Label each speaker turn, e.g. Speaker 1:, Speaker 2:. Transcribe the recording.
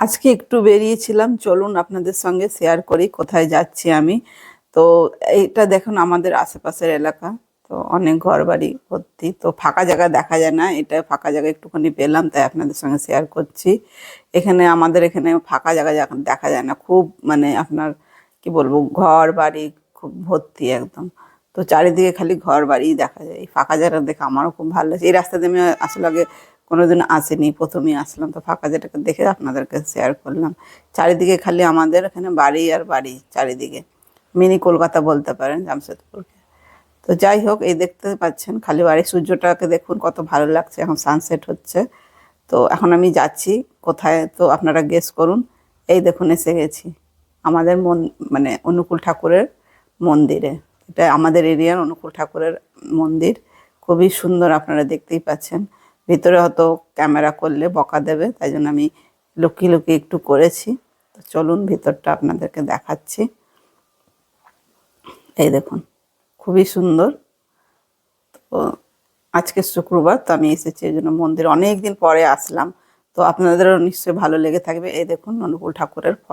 Speaker 1: আজকে একটু বেরিয়েছিলাম, চলুন আপনাদের সঙ্গে শেয়ার করি কোথায় যাচ্ছি আমি। তো এটা দেখুন আমাদের আশেপাশের এলাকা, তো অনেক ঘর বাড়ি ভর্তি, তো ফাঁকা জায়গা দেখা যায় না, এটা ফাঁকা জায়গা একটুখানি পেলাম, তাই আপনাদের সঙ্গে শেয়ার করছি। এখানে আমাদের এখানে ফাঁকা জায়গা দেখা যায় না, খুব মানে আপনার কি বলব ঘর বাড়ি খুব ভর্তি একদম। তো চারিদিকে খালি ঘর বাড়ি দেখা যায় ফাঁকা জায়গা দেখে আমারও খুব ভালো লাগছে। এই রাস্তা দিয়ে আমি আসলে আগে কোনোদিন আসেনি, প্রথমেই আসলাম, তো ফাঁকা যেটাকে দেখে আপনাদেরকে শেয়ার করলাম। চারিদিকে খালি আমাদের এখানে বাড়ি আর বাড়ি চারিদিকে। মিনি কলকাতা বলতে পারেন, জামশেদপুরকে। তো যাই হোক, এই দেখতে পাচ্ছেন, খালি বাড়ি সূর্যটাকে দেখুন, কত ভালো লাগছে, এখন সানসেট হচ্ছে। তো এখন আমি যাচ্ছি, কোথায়, তো আপনারা গেস করুন। এই দেখুন, এসে গেছি। আমাদের মন মানে অনুকূল ঠাকুরের মন্দিরে। এটা আমাদের এরিয়ার অনুকূল ঠাকুরের মন্দির। খুবই সুন্দর আপনারা দেখতেই পাচ্ছেন। ভিতরে হয়তো ক্যামেরা করলে বকা দেবে, তাই জন্য আমি লুকিয়ে লুকিয়ে একটু করেছি। তো চলুন ভিতরটা আপনাদেরকে দেখাচ্ছি। এই দেখুন, খুবই সুন্দর। তো আজকে শুক্রবার, তো আমি এসেছি এই জন্য মন্দির অনেক দিন পরে আসলাম। তো আপনাদেরও নিশ্চয়ই ভালো লেগে থাকবে। এই দেখুন অনুকূল ঠাকুরের ফটো।